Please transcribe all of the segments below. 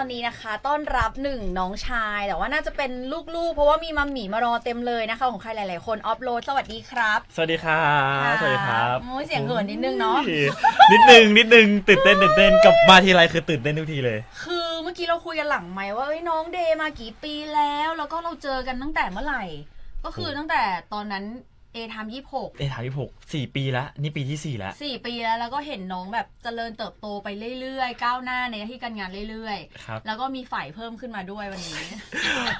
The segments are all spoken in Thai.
ตอนนี้นะคะ ต้อนรับหนึ่งน้องชาย แต่ว่าน่าจะเป็นลูกๆ เพราะว่ามีมัมหมี่มารอเต็มเลยนะคะ ของใครหลาย ๆ คนออฟโหลดสวัสดีครับสวัสดีครับสวัสดีครับโอ้ยเสียงเหินนิดนึงเนาะโอ้ยนิดนึงนิดนึงตื่นเต้นตื่นเต้นกลับมาทีไรคือตื่นเต้นทุกทีเลย คือเมื่อกี้เราคุยกันหลังไหมค์ว่าเอ้ยน้องเดย์มากี่ปีแล้ว แล้วก็เราเจอกันตั้งแต่เมื่อไหร่ ก็คือโอ้ตั้งแต่ตอนนั้น เอทามยี่หกเอ้ถามที่หกสี่ปีแล้วนี่ปีที่สี่แล้ว สี่ปีแล้ว แล้วก็เห็นน้องแบบเจริญเติบโตไปเรื่อยๆ ก้าวหน้าในหน้าที่การงานเรื่อยครับ ๆ แล้วก็มีฝ่ายเพิ่มขึ้นมาด้วยวันนี้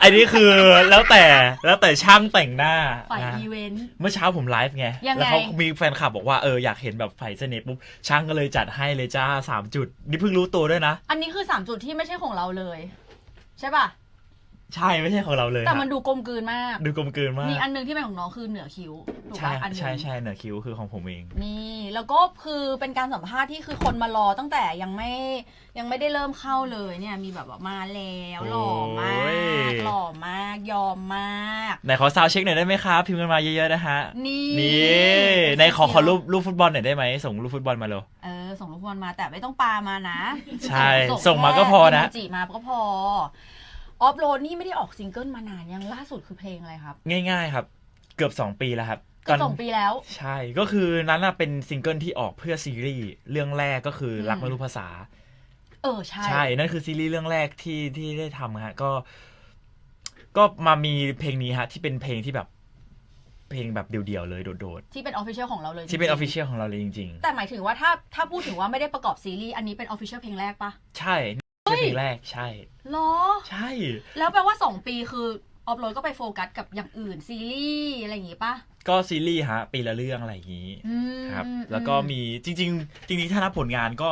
อันนี้คือแล้วแต่แล้วแต่ช่างแต่งหน้าฝ่ายนะอีเวนต์ เมื่อเช้าผมไลฟ์ไง ยังไง แล้วเขามีแฟนคลับบอกว่าเอออยากเห็นแบบไฟเสน่ห์ปุ๊บช่างก็เลยจัดให้เลยจ้าสามจุด นี่เพิ่งรู้ตัวด้วยนะ อันนี้คือสามจุดที่ไม่ใช่ของเราเลย ใช่ป่ะ ใช่ไม่ใช่ของเราเลยแต่มันฮะดูกลมกลืนมาก ดูกลมกลืนมากมีอันหนึงที่เป็นของน้องคือเหนือคิ้วถูกใช่ปะอันหนึงใช่ใช่เหนือคิ้วคือของผมเอง นี่แล้วก็คือเป็นการสัมภาษณ์ที่คือคนมารอตั้งแต่ยังไม่ยังไม่ได้เริ่มเข้าเลยเนี่ยมีแบบว่ามาแล้วหล่อมากหล่อมากยอมมากไหนขอซาวด์เช็คหน่อยได้ไหมครับพิมพ์กันมาเยอะๆนะฮะนี่นี่ในขอขอรูปรูปฟุตบอลหน่อยได้ไหมส่งรูปฟุตบอลมาเลยเออส่งลูกบอลมาแต่ไม่ต้องปามานะ ใช่ส่งมาก็พอนะแค่จีมาก็พอ ออฟโรดนี่ไม่ได้ออกซิงเกิลมานานยังล่าสุดคือเพลงอะไรครับ ง่าย ๆ ครับ เกือบ 2 ปีแล้วครับเก็สองปีแล้ว ใช่ก็คือนั้นน่ะเป็นซิงเกิลที่ออกเพื่อซีรีส์เรื่องแรกก็คือรักไม่รู้ภาษา เออใช่ใช่นั่นคือซีรีส์เรื่องแรกที่ที่ได้ทำฮะก็ ก็มามีเพลงนี้ฮะ ที่เป็นเพลงที่แบบ เพลงแบบเดี่ยวๆเลยโดดที่เป็นออฟฟิเชียลของเราเลยๆที่เป็นอจอริฟงๆฟิเชียลของเราเลยจริงแต่หมายถึงว่าถ้าถ้าพูดถึงว่าไม่ได้ประกอบซีรีส์อันนี้เป็นออฟฟิเชียลเพลงแรกปะๆใช่ นี่เป็นเพลงแรกใช่หรอ ใช่ แล้วแปลว่า2ปีคือออฟโรดก็ไปโฟกัสกับอย่างอื่นซีรีส์อะไรอย่างงี้ปะก็ซีรีส์ฮะปีละเรื่องอะไรอย่างนี้อืมครับอืมแล้วก็มีจริงๆจริงๆถ้านับผลงานก็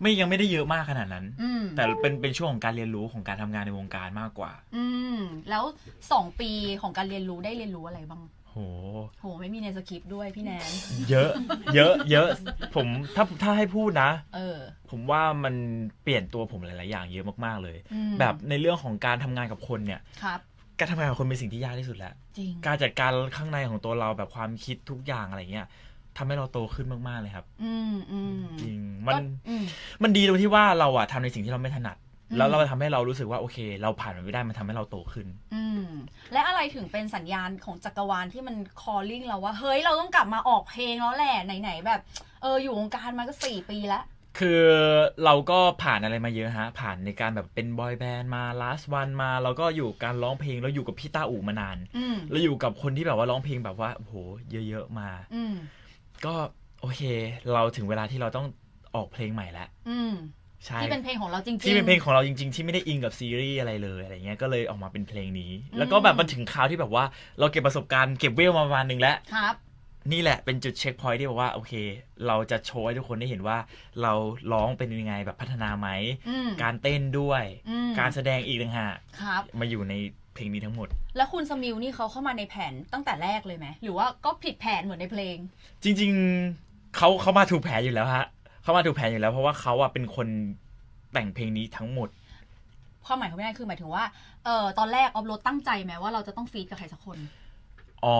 ไม่ยังไม่ได้เยอะมากขนาดนั้นอืมแต่เป็นเป็นช่วงของการเรียนรู้ของการทำงานในวงการมากกว่า อืมแล้ว2ปีของการเรียนรู้ได้เรียนรู้อะไรบ้าง โห โห ไม่มีในสคริปต์ด้วยพี่แนน เยอะ เยอะ เยอะ ผมถ้าถ้าให้พูดนะ เออ ผมว่ามันเปลี่ยนตัวผมหลาย ๆ อย่างเยอะมาก ๆ เลยอืมแบบในเรื่องของการทำงานกับคนเนี่ย ครับ การทำงานกับคนเป็นสิ่งที่ยากที่สุดแล้วจริงการจัดการข้างในของตัวเราแบบความคิดทุกอย่างอะไรเงี้ยทำให้เราโตขึ้นมาก ๆ เลยครับ อืมอืมจริง มันก็อืมมันดีตรงที่ว่าเราอะทำในสิ่งที่เราไม่ถนัดอืม แล้วเราทำให้เรารู้สึกว่าโอเค เราผ่านมันไม่ได้มันทำให้เราโตขึ้น อืมและอะไรถึงเป็นสัญญาณของจักรวาลที่มัน calling เราว่า เฮ้ยเราต้องกลับมาออกเพลงแล้วแหละไหนๆแบบ เอออยู่วงการมาก็สี่ปีแล้วคือเราก็ผ่านอะไรมาเยอะฮะ ผ่านในการแบบเป็นบอยแบนด์มา last one มาแล้วก็อยู่การร้องเพลงแล้วอยู่กับพี่ต้าอู่มานานอืมแล้วอยู่กับคนที่แบบว่าร้องเพลงแบบว่าโอ้โหเยอะๆมาอืมก็โอเค เราถึงเวลาที่เราต้องออกเพลงใหม่แล้วอืม ใช่ที่เป็นเพลงของเราจริงๆที่เป็นเพลงของเราจริง ๆ ที่ไม่ได้อิงกับซีรีส์อะไรเลยอะไรเงี้ยก็เลยออกมาเป็นเพลงนี้อืมแล้วก็แบบมันถึงคราวที่แบบว่าเราเก็บประสบการณ์เก็บเวลมาประมาณหนึ่งแล้วครับนี่แหละเป็นจุดเช็คพอยท์ที่บอกว่าโอเค เราจะโชว์ให้ทุกคนได้เห็นว่า เราร้องเป็นยังไงแบบพัฒนาไหมอืมการเต้นด้วยอืมการแสดงอีกต่างหากครับมาอยู่ในเพลงนี้ทั้งหมด แล้วคุณสมิวนี่เขาเข้ามาในแผนตั้งแต่แรกเลยไหมหรือว่าก็ผิดแผนเหมือนในเพลง จริง ๆเขาเขามาถูกแผนอยู่แล้วฮะ เขามาถูกแผนอยู่แล้ว เพราะว่าเขาอะเป็นคนแต่งเพลงนี้ทั้งหมดความหมายของพี่นายคือหมายถึงว่าเออตอนแรกออฟโรดตั้งใจไหมว่าเราจะต้องฟีดกับใครสักคน อ๋อ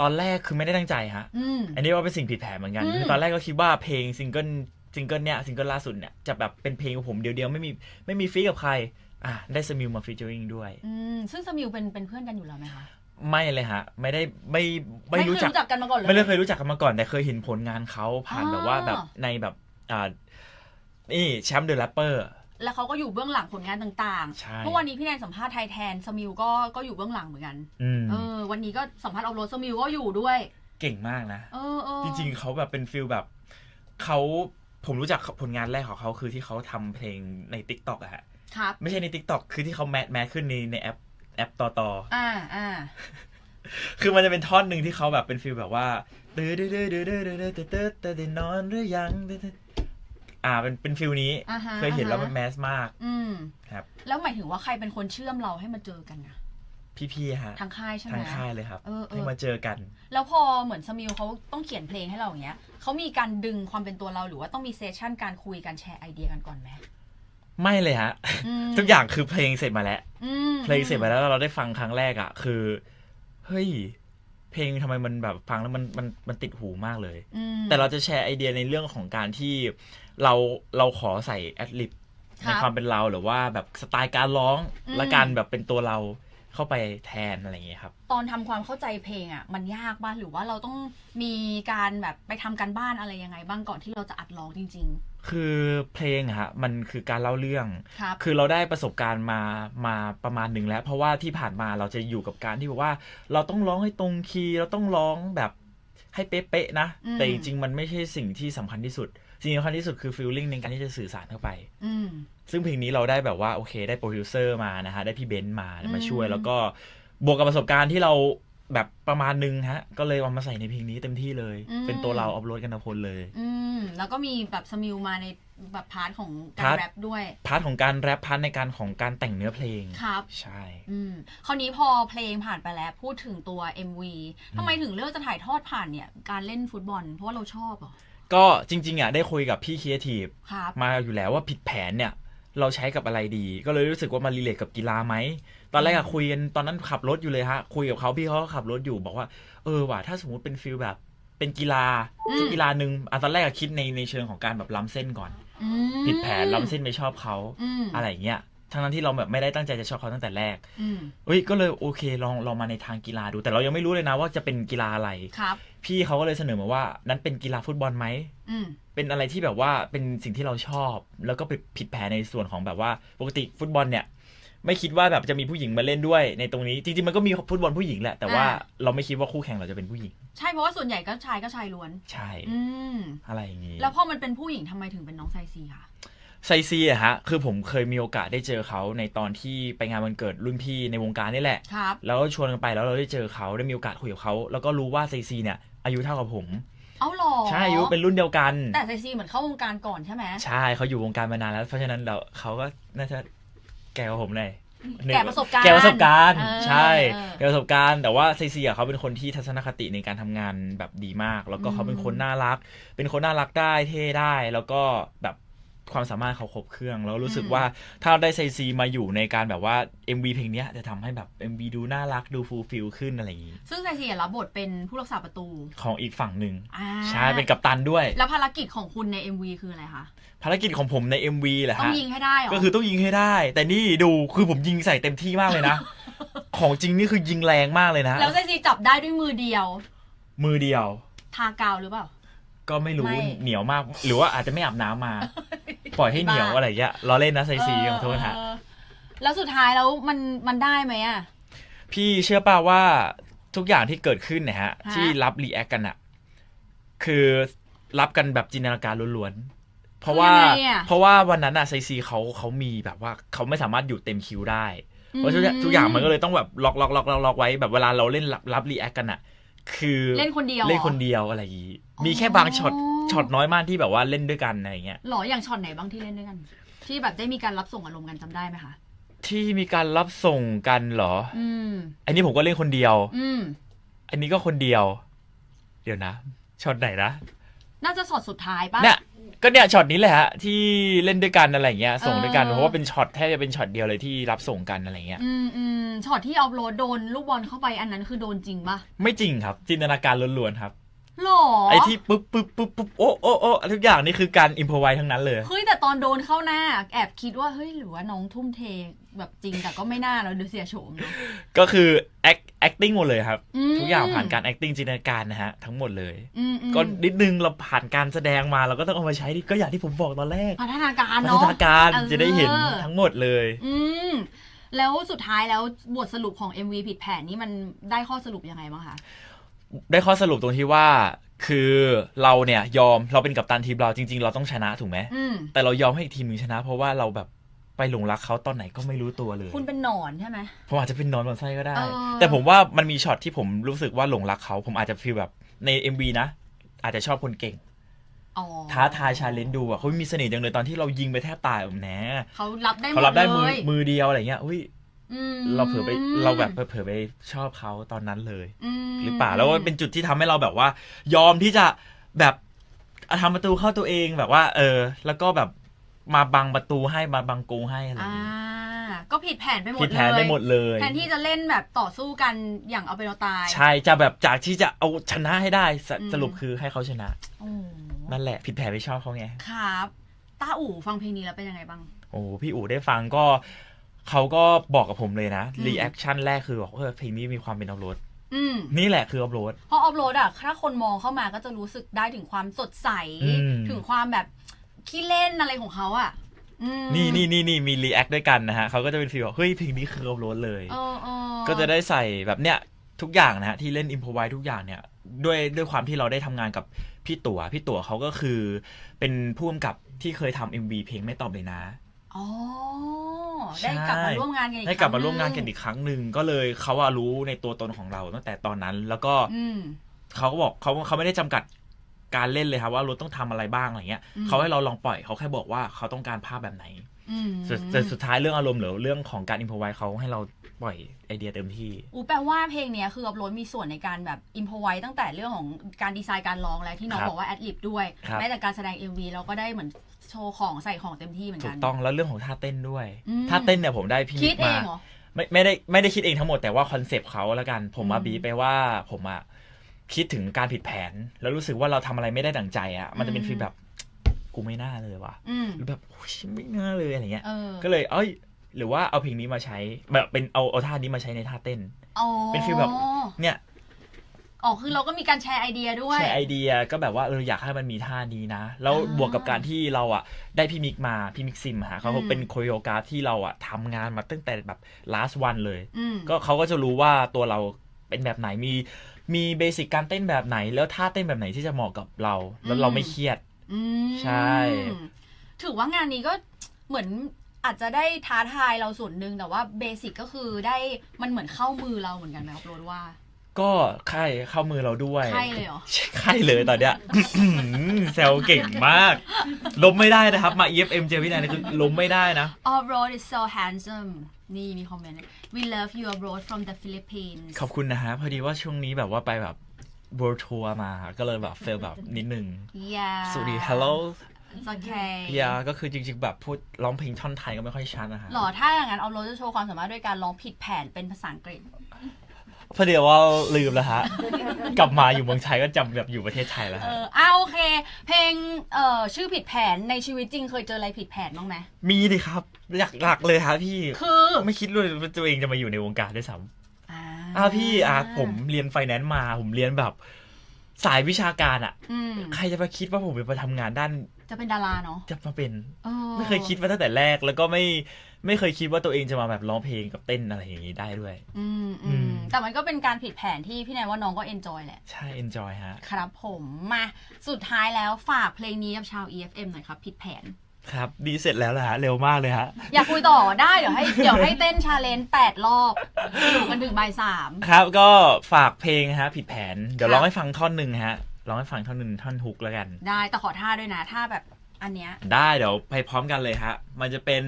ตอนแรกคือไม่ได้ตั้งใจฮะอืมอันนี้ว่าเป็นสิ่งผิดแผนเหมือนกันอืมคือตอนแรกก็คิดว่าเพลงซิงเกิลซิงเกิลเนี้ยซิงเกิลล่าสุดเนี่ยจะแบบเป็นเพลงของผมเดียวๆไม่มีไม่มีฟีกับใครอะได้สมิลมาฟีเจอริงด้วย อืมซึ่งสมิวเป็นเป็นเพื่อนกันอยู่แล้วไหมคะ ไม่เลยฮะ ไม่ได้ไม่ไม่เคยรู้จักรู้จักกันมาก่อนเลยไม่ได้เคยรู้จักกันมาก่อนแต่เคยเห็นผลงานเขาผ่านอ่าแบบว่าแบบในแบบอ่านี่แชมป์เดอะแรปเปอร์แล้วเขาก็อยู่เบื้องหลังผลงานต่างใช่ๆเมื่อวันนี้พี่แนนสัมภาษณ์ไทยแทนสมิวก็ก็อยู่เบื้องหลังเหมือนกันอืมเออ วันนี้ก็สัมภาษณ์ออฟโรดสมิวก็อยู่ด้วย เก่งมากนะเออเออจริงๆเขาแบบเป็นฟิลแบบเขาผมรู้จักผลงานแรกของเขาคือที่เขาทำเพลงใน t ิ k t o k อะฮะ ครับ ไม่ใช่ใน t ิ k t o k คือที่เขาแมสแมสขึ้นในในแอป แอปต่อต่ออ่าอ่าคือมันจะเป็นท่อนหนึ่งที่เขาแบบเป็นฟิลแบบว่าตื้อตื้อตื้อตื้อตื้อตื้อตื้อตื้อตื้อตื้อนอนหรือยังตื้อตื้ออ่าเป็นเป็นฟิลนี้อ่าฮะเคยเห็นแล้วอ่าฮะมันแมสมาก อืมครับ แล้วหมายถึงว่าใครเป็นคนเชื่อมเราให้มาเจอกันนะพี่ๆฮะทางค่ายใช่ไหมทางค่ายเลยครับเออเออให้มาเจอกัน แล้วพอเหมือนสมิวเขาต้องเขียนเพลงให้เราอย่างเงี้ยเขามีการดึงความเป็นตัวเราหรือว่าต้องมีเซสชั่นการคุยการแชร์ไอเดียกันก่อนไหม ไม่เลยฮะอืมทุกอย่างคือเพลงเสร็จมาแล้วอืมเพลงเสร็จมาแล้วเราได้ฟังครั้งแรกอะ คือ เฮ้ย เพลงทำไมมันแบบฟังแล้วมันมันมันติดหูมากเลยอืมแต่เราจะแชร์ไอเดียในเรื่องของการที่เราเราขอใส่แอดลิบครับในความเป็นเราหรือว่าแบบสไตล์การร้องอืมและการแบบเป็นตัวเรา เข้าไปแทนอะไรอย่างเงี้ยครับ ตอนทำความเข้าใจเพลงอะมันยากบ้างหรือว่าเราต้องมีการแบบไปทำการบ้านอะไรยังไง บ้างก่อนที่เราจะอัดร้องจริงคือเพลงอะฮะมันคือการเล่าเรื่องๆครับคือเราได้ประสบการณ์มามาประมาณหนึ่งแล้ว เพราะว่าที่ผ่านมาเราจะอยู่กับการที่แบบว่า เราต้องร้องให้ตรงคีย์เราต้องร้องแบบให้เป๊ะๆนะอืมแต่จริงๆมันไม่ใช่สิ่งที่สำคัญที่สุด สิ่งที่สำคัญที่สุดคือฟีลลิ่งในการที่จะสื่อสารเข้าไปอืมซึ่งเพลงนี้เราได้แบบว่าโอเค ได้โปรดิวเซอร์มานะฮะ ได้พี่เบนซ์มาอืมมาช่วย แล้วก็บวกกับประสบการณ์ที่เราแบบประมาณหนึงฮะ ก็เลยเอามาใส่ในเพลงนี้เต็มที่เลย เป็นตัวเราออฟโรดกันนะพลเลย อืมแล้วก็มีแบบสมิลมาในแบบพาร์ทของการพาร์ทแรปด้วย พาร์ทของการแรปพาร์ทในการของการแต่งเนื้อเพลง ครับ ใช่ อืมคราวนี้พอเพลงผ่านไปแล้วพูดถึงตัว MV ทำไมถึงเลือกจะถ่ายทอดผ่านเนี่ย การเล่นฟุตบอล เพราะว่าเราชอบเหรอ ก็จริงๆอะได้คุยกับพี่ครีเอทีฟครับมาอยู่แล้วว่าผิดแผนเนี่ย เราใช้กับอะไรดี ก็เลยรู้สึกว่ามันรีเลทกับกีฬาไหม ตอนแรกอะคุยกันตอนนั้นขับรถอยู่เลยฮะ คุยกับเขาพี่เขาก็ขับรถอยู่บอกว่า เออว่ะถ้าสมมติเป็นฟิลแบบ เป็นกีฬาอืมสักกีฬาหนึ่งอะตอนแรกอะคิดในในเชิงของการแบบล้ำเส้นก่อน อืม ผิดแผนล้ำเส้นไปชอบเขาอืม อะไรอย่างเงี้ย ทั้งนั้นที่เราแบบไม่ได้ตั้งใจจะชอบเขาตั้งแต่แรกอืมเอ้ยก็เลยโอเคลองลองมาในทางกีฬาดู แต่เรายังไม่รู้เลยนะว่าจะเป็นกีฬาอะไรครับ พี่เขาก็เลยเสนอมาว่า นั้นเป็นกีฬาฟุตบอลไหมอืมเป็นอะไรที่แบบว่าเป็นสิ่งที่เราชอบ แล้วก็ไปผิดแผนในส่วนของแบบว่าปกติฟุตบอลเนี่ย ไม่คิดว่าแบบจะมีผู้หญิงมาเล่นด้วย ในตรงนี้จริงๆมันก็มีฟุตบอลผู้หญิงแหละแต่ว่าอ่าเราไม่คิดว่าคู่แข่งเราจะเป็นผู้หญิง ใช่เพราะว่าส่วนใหญ่ก็ชายก็ชายล้วน ใช่อืมอะไรอย่างนี้แล้วพอมันเป็นผู้หญิงทำไมถึงเป็นน้องไซซีคะ ไซซีอะฮะ คือผมเคยมีโอกาสได้เจอเขาในตอนที่ไปงานวันเกิดรุ่นพี่ในวงการนี่แหละ ครับ แล้วก็ชวนกันไปแล้วเราได้เจอเขาได้มีโอกาสคุยกับเขา แล้วก็รู้ว่าไซซีเนี่ยอายุเท่ากับผม เอาหรอใช่อายุเป็นรุ่นเดียวกัน แต่ไซซีเหมือนเข้าวงการก่อนใช่ไหมใช่เขาอยู่วงการมานานแล้ว เพราะฉะนั้นเราเขาก็น่าจะแก่กว่าผมหน่อยแก่ประสบการณ์แก่ประสบการณ์เออใช่เออแก่ประสบการณ์แต่ว่าซีซีอะเขาเป็นคนที่ทัศนคติในการทำงานแบบดีมาก แล้วก็อืมเขาเป็นคนน่ารัก เป็นคนน่ารักได้เท่ได้แล้วก็แบบ ความสามารถเขาครบเครื่อง แล้วรู้สึกว่าถ้าได้ไซซีมาอยู่ในการแบบว่า MV เพลงเนี้ยจะทำให้แบบ MV ดูน่ารักดูฟูลฟิลขึ้นอะไรอย่างงี้ ซึ่งไซซีรับบทเป็นผู้รักษาประตูของอีกฝั่งหนึ่งอ่าใช่เป็นกัปตันด้วย แล้วภารกิจของคุณใน MV คืออะไรคะภารกิจของผมใน MV แหละต้องฮะยิงให้ได้เหรอก็คือต้องยิงให้ได้ แต่นี่ดูคือผมยิงใส่เต็มที่มากเลยนะ ของจริงนี่คือยิงแรงมากเลยนะ แล้วไซซีจับได้ด้วยมือเดียว มือเดียว ทากาวหรือเปล่าก็ไม่รู้ไม่เหนียวมาก หรือว่าอาจจะไม่อาบน้ำมา ปล่อยให้เหนียวบ้าอะไรอย่างเงี้ยล้อเล่นนะไซซีเออขอโทษฮะเออแล้วสุดท้ายแล้วมันมันได้ไหมอะพี่เชื่อป่าว่าทุกอย่างที่เกิดขึ้นเนะฮะฮะ ที่รับรีแอคกันอะคือรับกันแบบจินตนาการล้วนๆเพราะว่าคือยังไงอะเพราะว่าวันนั้นอะไซซีเขาเขามีแบบว่าเขาไม่สามารถอยู่เต็มคิวได้เพราะทุกอย่างทุกอย่างมันก็เลยต้องแบบล็อกล็อกล็อกล็อกล็อกไว้แบบเวลาเราเล่นรับรับรีแอคกันอะคือเล่นคนเดียวเล่นคนหรอเดียวอะไรอย่างงี้อ๋อ มีแค่บางช็อตช็อตน้อยมากที่แบบว่าเล่นด้วยกันอะไรอย่างเงี้ยหรออย่างช็อตไหนบ้างที่เล่นด้วยกัน ที่แบบได้มีการรับส่งอารมณ์กันจำได้ไหมคะที่มีการรับส่งกันเหรอ อืม อันนี้ผมก็เล่นคนเดียว อืม อันนี้ก็คนเดียว เดี๋ยวนะช็อตไหนนะน่าจะช็อตสุดท้ายปะเนี่ยก็เนี่ยช็อตนี้แหละฮะที่เล่นด้วยกันอะไรอย่างเงี้ย ส่งด้วยกันเออเพราะว่าเป็นช็อตแทบจะเป็นช็อตเดียวเลยที่รับส่งกันอะไรเงี้ยอืมอืมช็อตที่เอาโรดโดนลูกบอลเข้าไปอันนั้นคือโดนจริงปะไม่จริงครับ จินตนาการล้วนๆครับ หรอไอ้ที่ปุ๊บปุ๊บปุ๊บปุ๊บโอ้โอ้โอ้ทุกอย่างนี่คือการอิมพอไว้ทั้งนั้นเลย เฮ้ย แต่ตอนโดนเข้าหน้า แอบคิดว่า เฮ้ย หรือว่าน้องทุ่มเทแบบจริงแต่ก็ไม่น่าเราดูเสียโฉมเนาะก็คือ act acting หมดเลยครับอืมทุกอย่างผ่านการ acting จินตนาการนะฮะ ทั้งหมดเลยอืมอืมก็นิดนึงเราผ่านการแสดงมาเราก็ต้องเอามาใช้ดิก็อย่างที่ผมบอกตอนแรกพัฒนาการพัฒเนาะนาการเออจะได้เห็นทั้งหมดเลย อืมแล้วสุดท้ายแล้วบทสรุปของ MV ผิดแผนนี่มันได้ข้อสรุปยังไงบ้างคะ ได้ข้อสรุปตรงที่ว่าคือเราเนี่ยยอมเราเป็นกัปตันทีมเราจริง ๆ เราต้องชนะถูกไหมอืมแต่เรายอมให้อีกทีมหนึ่งชนะ เพราะว่าเราแบบไปหลงรักเขาตอนไหนก็ไม่รู้ตัวเลยคุณเป็นหนอนใช่ไหม ผมอาจจะเป็นนอนบนไส้ก็ได้ เออ แต่ผมว่ามันมีช็อตที่ผมรู้สึกว่าหลงรักเขา ผมอาจจะฟีลแบบใน MV นะ อาจจะชอบคนเก่ง อ๋อท้าทายชาเลนจ์ดูอะเขามีเสน่ห์จังเลยตอนที่เรายิงไปแทบตายแบบแหนเขารับได้หมเขาดรับได้มือเลยมือเดียวอะไรเงี้ยอุ้ยม เราเผลอไปเราแบบเผลอไปชอบเขาตอนนั้นเลยมหรือเปล่าแล้วว่าเป็นจุดที่ทำให้เราแบบว่า ยอมที่จะแบบทำประตูเข้าตัวเองแบบว่า เออ แล้วก็แบบมาบังประตูให้มาบังกูให้อะไรอย่างอ่างี้ก็ผิดแผนไปหมดผิดเลยแผนไปหมดเลย แทนที่จะเล่นแบบต่อสู้กันอย่างเอาเป็นเอาตาย ใช่จะแบบจากที่จะเอาชนะให้ได้สอืมสรุปคือให้เขาชนะโอ้นั่นแหละ ผิดแผนไปชอบเขาไงครับต้าอู่ฟังเพลงนี้แล้วเป็นยังไงบ้างโอ้พี่อู๋ได้ฟังก็ เขาก็บอกกับผมเลยนะอืมรีแอคชั่นแรกคือบอกว่าเออเพลงนี้มีความเป็นอัพโหลดอืมนี่แหละคืออัพโหลดเพราะออฟโรดอะถ้าคนมองเข้ามาก็จะรู้สึกได้ถึงความสดใสอืมถึงความแบบขี้เล่นอะไรของเขาอะอืมนี่นี่นี่นี่มีรีแอคด้วยกันนะฮะเขาก็จะเป็นฟีลว่าเฮ้ยเพลงนี้คืออัพโหลดเลยเออเออก็จะได้ใส่แบบเนี้ยทุกอย่างนะฮะที่เล่นอิมพอไว้ทุกอย่างเนี่ยด้วยด้วยความที่เราได้ทำงานกับพี่ตั๋วพี่ตั๋วเขาก็คือ เป็นผู้กำกับที่เคยทำ MV เพลงไม่ตอบเลยนะ อ๋อ ได้กลับมาร่วมงานกันอีกได้กลับมาคร่วมงานกันหอีกครั้งหนึ่งก็เลยเขาว่ารู้ในตัวตนของเราตั้งแต่ตอนนั้น แล้วก็อืม เขาก็บอกเขาเขาไม่ได้จำกัดการเล่นเลยครับว่ารถต้องทำอะไรบ้างอะไรเงี้ยอืม เขาให้เราลองปล่อยเขาแค่บอกว่าเขาต้องการภาพแบบไหนอืม แต่แต่สุดท้ายเรื่องอารมณ์หรือเรื่องของการอิมพอไว้เขาให้เราปล่อยไอเดียเต็มที่อูแปลว่าเพลงเนี้ยคืออัพโหลดมีส่วนในการแบบอินพอไว้ตั้งแต่เรื่องของการดีไซน์การร้องแล้วที่น้องครับบอกว่าแอดลิบด้วยครับแม้แต่การแสดง MV เราก็ได้เหมือนโชว์ของใส่ของเต็มที่เหมือนถูกักนต้องแล้วเรื่องของท่าเต้นด้วยอืมท่าเต้นเนี่ยผมได้พี่คิมิดกเอมางเหรอไม่ไม่ได้ไม่ได้คิดเองทั้งหมดแต่ว่าคอนเซปต์เขาแล้วกัน ผมมาอืมบีบไปว่าผมอะคิดถึงการผิดแผน แล้วรู้สึกว่าเราทำอะไรไม่ได้ดั่งใจอะมันจะเป็นอืมฟีลแบบ กูไม่น่าเลยว่ะอืมหรือแบบโอ้ยไม่น่าเลยอะไรเงี้ยเออก็เลยเอ้ย หรือว่าเอาเพลงนี้มาใช้ แบบเป็นเอาเอาท่านี้มาใช้ในท่าเต้นอ๋อเป็นฟีลแบบเนี่ยอ๋อคือเราก็มีการแชร์ไอเดียด้วยใช้ไอเดียก็แบบว่าเอออยากให้มันมีท่านี้นะ แล้วอ่าบวกกับการที่เราอะได้พี่มิกมาพี่มิกซิมฮะเขาอืมเป็นโคโยกราฟที่เราอะทำงานมาตั้งแต่แบบ last one เลยอืมก็เขาก็จะรู้ว่าตัวเราเป็นแบบไหนมีมีเบสิกการเต้นแบบไหน แล้วท่าเต้นแบบไหนที่จะเหมาะกับเรา แล้วเราไม่เครียดอืม ใช่ ถือว่างานนี้ก็เหมือนอาจจะได้ท้าทายเราส่วนหนึ่งแต่ว่าเบสิกก็คือได้มันเหมือนเข้ามือเราเหมือนกันไหมครับโรดว่า ก็ไข่เข้ามือเราด้วยไข้เลยเหรอไข่เลยตอนเนี้ยแซวเก่งมาก ล้มไม่ได้นะครับ มา EFM เจอพี่นายนี่คือล้มไม่ได้นะ Off road is so handsome นี่มีคอมเมนต์ We love you off road from the Philippines ขอบคุณนะฮะ พอดีว่าช่วงนี้แบบว่าไปแบบ world tour มาก็เลยแบบเฟลแบบนิดนึง yeah สวัสดี hello it's okay ยาก็คือจริงๆแบบพูดร้องเพลงท่อนไทยก็ไม่ค่อยชัดนะฮะหรอถ้าอย่างนั้นเอาโรดจะโชว์ความสามารถด้วยการร้องผิดแผนเป็นภาษาอังกฤษพอดีว่าลืมแล้วฮะ กลับมาอยู่เมืองไทยก็จำแบบอยู่ประเทศไทยแล้วเอฮะออ่าโอเค เพลงเอ่อชื่อผิดแผนในชีวิตจริงเคยเจออะไรผิดแผนบ้างไหมมีดิครับหลักหลักเลยฮะพี่ คือ ไม่คิดเลยว่าตัวเองจะมาอยู่ในวงการด้วยซ้ำ อ่าอ่าพี่อะผมเรียนไฟแนนซ์มาผมเรียนแบบสายวิชาการอะอืมใครจะมาคิดว่าผมจะไปทำงานด้าน จะเป็นดาราเนาะจะมาเป็นออไม่เคยคิดมาตั้งแต่แรก แล้วก็ไม่ไม่เคยคิดว่าตัวเองจะมาแบบร้องเพลงกับเต้นอะไรอย่างนี้ได้ด้วย อืมอือืมมแต่มันก็เป็นการผิดแผนที่พี่แนนว่าน้องก็เอนจอยแหละ ใช่ enjoy ฮะ ครับผมมา สุดท้ายแล้วฝากเพลงนี้กับชาว EFM หน่อยครับ ผิดแผน ครับดีเสร็จแล้วแหละฮะเร็วมากเลยฮะ อยากคุยต่อได้เดี๋ยวให้เดี๋ยวให้เต้นชาเลนจ์แปดรอบอยู่กันถึงบ่ายสามครับก็ฝากเพลงฮะ ผิดแผน เดี๋ยวครับร้องให้ฟังท่อนหนึ่งฮะร้องให้ฟังท่อนหนึ่งท่อนฮุกแล้วกัน ได้แต่ขอท่าด้วยนะท่าแบบอันเนี้ยได้เดี๋ยวไปพร้อมกันเลยฮะ มันจะเป็น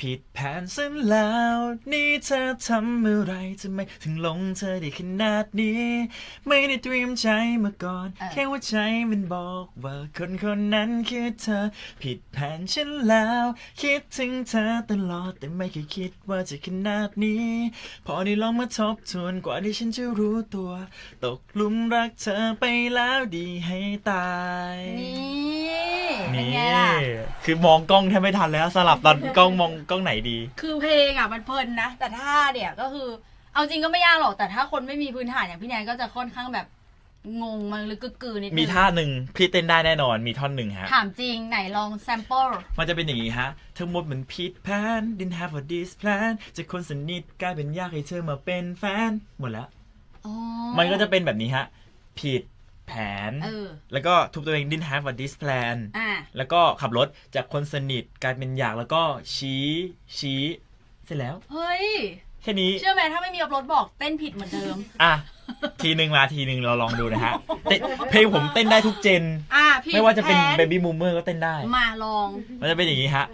ผิดแผนซะแล้ว นี่เธอทำอะไรทำไมถึงหลงเธอได้ขนาดนี้ ไม่ได้เตรียมใจมาก่อนเออแค่ว่าใจมันบอกว่าคนคนนั้นคือเธอ ผิดแผนฉันแล้ว คิดถึงเธอตลอดแต่ไม่เคยคิดว่าจะขนาดนี้ พอได้ลองมาทบทวนกว่าที่ฉันจะรู้ตัว ตกหลุมรักเธอไปแล้วดีให้ตายนี่เป็นนี่ไงล่ะคือมองกล้องแทบไม่ทันแล้วสลับตอนกล้องมองกล้องไหนดี คือเพลงอะมันเพลินนะ แต่ท่าเนี่ยก็คือ เอาจริงก็ไม่ยากหรอก แต่ถ้าคนไม่มีพื้นฐานอย่างพี่แนนก็จะค่อนข้างแบบงงมันลึกกึกกือนิดนึงมีท่าหนึ่งพี่เต้นได้แน่นอนมีท่อนหนึ่งฮะ ถามจริงไหนลองแซมเปิลมันจะเป็นอย่างนี้ฮะ ทั้งหมดมันผิดแผน didn't have a this plan จากคนสนิทกลายเป็นยากให้เธอมาเป็นแฟน หมดแล้ว มันก็จะเป็นแบบนี้ฮะ ผิด แผนเออแล้วก็ทุบตัวเอง didn't have a this plan อะแล้วก็ขับรถจากคนสนิทกลายเป็นอยากแล้วก็ชี้ชี้เสร็จแล้ว เฮ้ย แค่นี้ เชื่อไหมถ้าไม่มีอัพโหลดบอกเต้นผิดเหมือนเดิม อะ ทีหนึ่งมาทีหนึ่งเราลองดูนะฮะเต้นเพลงผมเต้นได้ทุกเจนอะผิดไม่ว่าจะเป็นแผเบบี้มูเมอร์ก็เต้นได้ มาลอง มันจะเป็นอย่างนี้ฮะ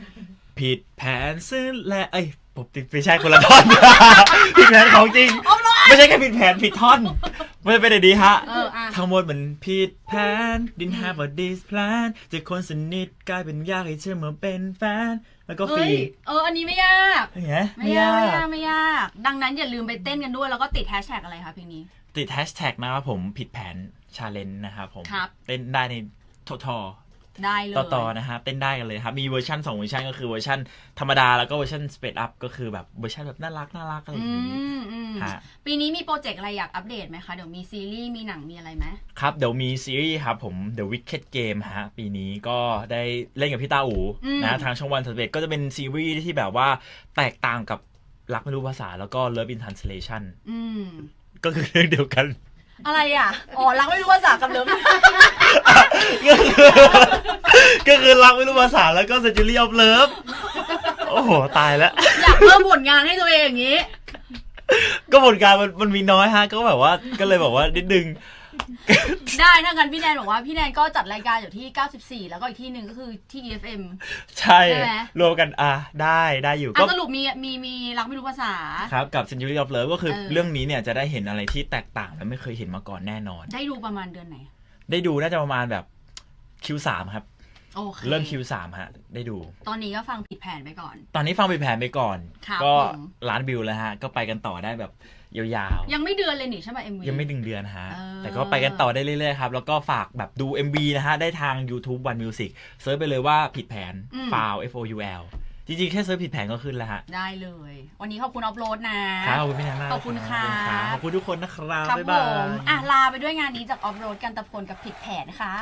ผิดแผนซึ่งและเอ้ยผมติดไม่ใช่คนละท่อนผิดแผนของจริง ไม่ใช่แค่ผิดแผนผิดท่อน มันจะเป็นอย่างนี้ฮะ เอออะ ทั้งหมดมันผิดแผน didn't have a this plan จากคนสนิทกลายเป็นยากให้เชื่อมาเป็นแฟน แล้วก็ฟเฮ้รียเออ อันนี้ไม่ยากเห็นไหมไม่ยาก ไม่ยากไม่ยาก ดังนั้นอย่าลืมไปเต้นกันด้วย แล้วก็ติดแฮชแท็กอะไรคะเพลงนี้ ติดแฮชแท็กนะครับผมผิดแผนชาเลนจ์นะครับผม ครับ เต้นได้ในทท ได้เลยต่อต่อนะฮะเต้นได้กันเลยครับมีเวอร์ชัน2เวอร์ชันก็คือเวอร์ชันธรรมดาแล้วก็เวอร์ชันสเปดอัพก็คือแบบเวอร์ชันแบบน่ารักน่ารักอะไรออืย่างนี้มอืมฮะปีนี้มีโปรเจกต์อะไรอยากอัปเดตไหมคะ เดี๋ยวมีซีรีส์มีหนังมีอะไรไหมครับ เดี๋ยวมีซีรีส์ครับผม The Wicked Game ฮะ ปีนี้ก็ได้เล่นกับพี่ตาอูอืมนะทางช่องวันสเปดก็จะเป็นซีรีส์ที่แบบว่าแตกต่างกับรักไม่รู้ภาษาแล้วก็ Love in Translation อืมก็คือเรื่องเดียวกันอะไรอะ อ๋อ รักไม่รู้ภาษากับเลิฟก็คือก็คือ รักไม่รู้ภาษาแล้วก็ Century of Love โอ้โห ตายแล้ว อยากเพิ่มผลงานให้ตัวเองอย่างนี้ ก็ผลการมันมันมีน้อยฮะ ก็แบบว่าก็เลยบอกว่านิดนึง ได้ถ้างั้นพี่แนนบอกว่าพี่แนนก็จัดรายการอยู่ที่ 94 แล้วก็อีกที่หนึ่งก็คือที่ EFM ใช่ ใช่ไหม รวมกันอะได้ได้อยู่อะก็สรุปมีมีมีรักไม่รู้ภาษา ครับกับ Century of Love ก็คือเออ เรื่องนี้เนี่ยจะได้เห็นอะไรที่แตกต่างและไม่เคยเห็นมาก่อนแน่นอน ได้ดูประมาณเดือนไหน ได้ดูน่าจะประมาณแบบ Q3 ครับ โอเคเริ่ม Q3 ฮะ ได้ดู ตอนนี้ก็ฟังผิดแผนไปก่อน ตอนนี้ฟังไปแผนไปก่อนครับก็ผม ล้านวิวแล้วฮะ ก็ไปกันต่อได้แบบยาวยังไม่เดือนเลยนี่ใช่ไหม MV ๆยังไม่ดึงเดือนฮะ เออ แต่ก็ไปกันต่อได้เรื่อยๆครับ แล้วก็ฝากแบบดู MV นะฮะ ได้ทาง YouTube One Music เซิร์ชไปเลยว่าผิดแผนอืมฟาว F O U L จริงๆ แค่เซิร์ชผิดแผนก็ขึ้นแล้วฮะ ได้เลย วันนี้ขอบคุณออฟโรดนะ ครับขอบคุณพี่แนนมากขอบคุณรัค่ะขอบคุณทุกคนนะครับ ครับบ๊ายผบายมอะ ลาไปด้วยงานนี้จากออฟโรดกันตะพลกับผิดแผนค่ะ